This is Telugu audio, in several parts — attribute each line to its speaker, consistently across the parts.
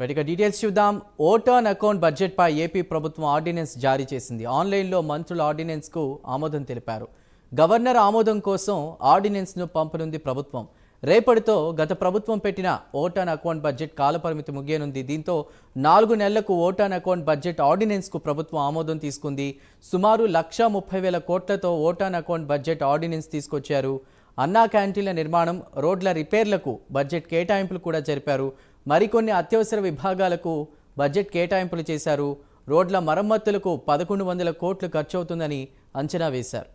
Speaker 1: రైట్ డీటెయిల్స్ చూద్దాం. ఓటాన్ అకౌంట్ బడ్జెట్పై ఏపీ ప్రభుత్వం ఆర్డినెన్స్ జారీ చేసింది. ఆన్లైన్లో మంత్రుల ఆర్డినెన్స్కు ఆమోదం తెలిపారు. గవర్నర్ ఆమోదం కోసం ఆర్డినెన్స్ను పంపనుంది ప్రభుత్వం. రేపటితో గత ప్రభుత్వం పెట్టిన ఓటాన్ అకౌంట్ బడ్జెట్ కాలపరిమితి ముగియనుంది. దీంతో నాలుగు నెలలకు ఓటాన్ అకౌంట్ బడ్జెట్ ఆర్డినెన్స్కు ప్రభుత్వం ఆమోదం తీసుకుంది. సుమారు లక్ష ముప్పై వేల కోట్లతో ఓటాన్ అకౌంట్ బడ్జెట్ ఆర్డినెన్స్ తీసుకొచ్చారు. అన్నా క్యాంటీన్ల నిర్మాణం రోడ్ల రిపేర్లకు బడ్జెట్ కేటాయింపులు కూడా జరిపారు. మరికొన్ని అత్యవసర విభాగాలకు బడ్జెట్ కేటాయింపులు చేశారు. రోడ్ల మరమ్మతులకు పదకొండు వందల కోట్లు ఖర్చవుతుందని అంచనా వేశారు.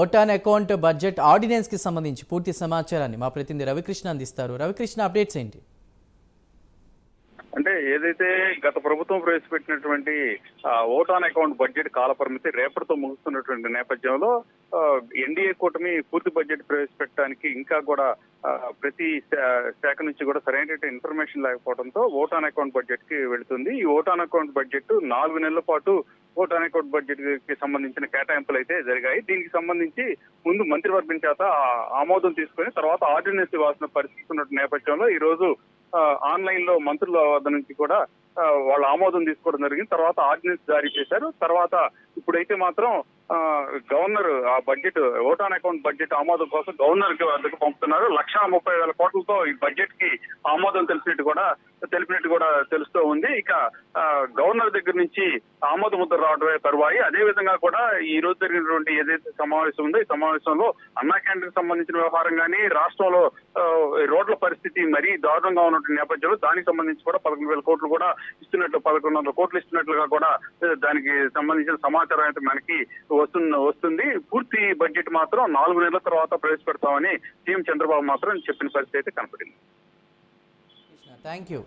Speaker 1: ఓటాన్ అకౌంట్ బడ్జెట్ ఆర్డినెన్స్కి సంబంధించి పూర్తి సమాచారాన్ని మా ప్రతినిధి రవికృష్ణ అందిస్తారు. రవికృష్ణ అప్డేట్స్ ఏంటి?
Speaker 2: ఏదైతే గత ప్రభుత్వం ప్రవేశపెట్టినటువంటి ఓట్ ఓటాన్ అకౌంట్ బడ్జెట్ కాలపరిమితి రేపటితో ముగుస్తున్నటువంటి నేపథ్యంలో ఎన్డీఏ కూటమి పూర్తి బడ్జెట్ ప్రవేశపెట్టడానికి ఇంకా కూడా ప్రతి శాఖ నుంచి కూడా సరైనటువంటి ఇన్ఫర్మేషన్ లేకపోవడంతో ఓటాన్ అకౌంట్ బడ్జెట్కి వెళుతుంది. ఈ ఓటాన్ అకౌంట్ బడ్జెట్ నాలుగు నెలల పాటు ఓటాన్ అకౌంట్ బడ్జెట్కి సంబంధించిన కేటాయింపులు అయితే జరిగాయి. దీనికి సంబంధించి ముందు మంత్రివర్గం చేత ఆమోదం తీసుకొని తర్వాత ఆర్డినెన్స్ ఇవ్వాల్సిన పరిస్థితి ఉన్న నేపథ్యంలో ఈ రోజు ఆన్లైన్లో మంత్రుల వద్ద నుంచి కూడా వాళ్ళు వాళ్ళ ఆమోదం తీసుకోవడం జరిగింది. తర్వాత ఆర్డినెన్స్ జారీ చేశారు. తర్వాత ఇప్పుడైతే మాత్రం గవర్నర్ ఆ బడ్జెట్ ఓటాన్ అకౌంట్ బడ్జెట్ ఆమోదం కోసం గవర్నర్ వద్దకు పంపుతున్నారు. లక్ష ముప్పై వేల కోట్లతో ఈ బడ్జెట్కి ఆమోదం తెలిసినట్టు కూడా తెలిపినట్టు కూడా తెలుస్తూ ఉంది. ఇక ఆ, గవర్నర్ దగ్గర నుంచి ఆమోద ముద్ర రావడమే తరువాయి. అదే విధంగా కూడా ఈ రోజు జరిగినటువంటి ఏదైతే సమావేశం ఉందో ఈ సమావేశంలో అన్నా క్యాంటీన్ సంబంధించిన వ్యవహారం కానీ రాష్ట్రంలో రోడ్ల పరిస్థితి మరీ దారుణంగా ఉన్నటువంటి నేపథ్యంలో దానికి సంబంధించి కూడా పదకొండు వేల కోట్లు కూడా ఇస్తున్నట్లు పదకొండు వందల కోట్లు ఇస్తున్నట్లుగా కూడా దానికి సంబంధించిన సమాచారం అయితే మనకి వస్తుంది వస్తుంది. పూర్తి బడ్జెట్ మాత్రం నాలుగు నెలల తర్వాత ప్రవేశపెడతామని సీఎం చంద్రబాబు మాత్రం చెప్పిన పరిస్థితి అయితే కనపడింది.
Speaker 1: Thank you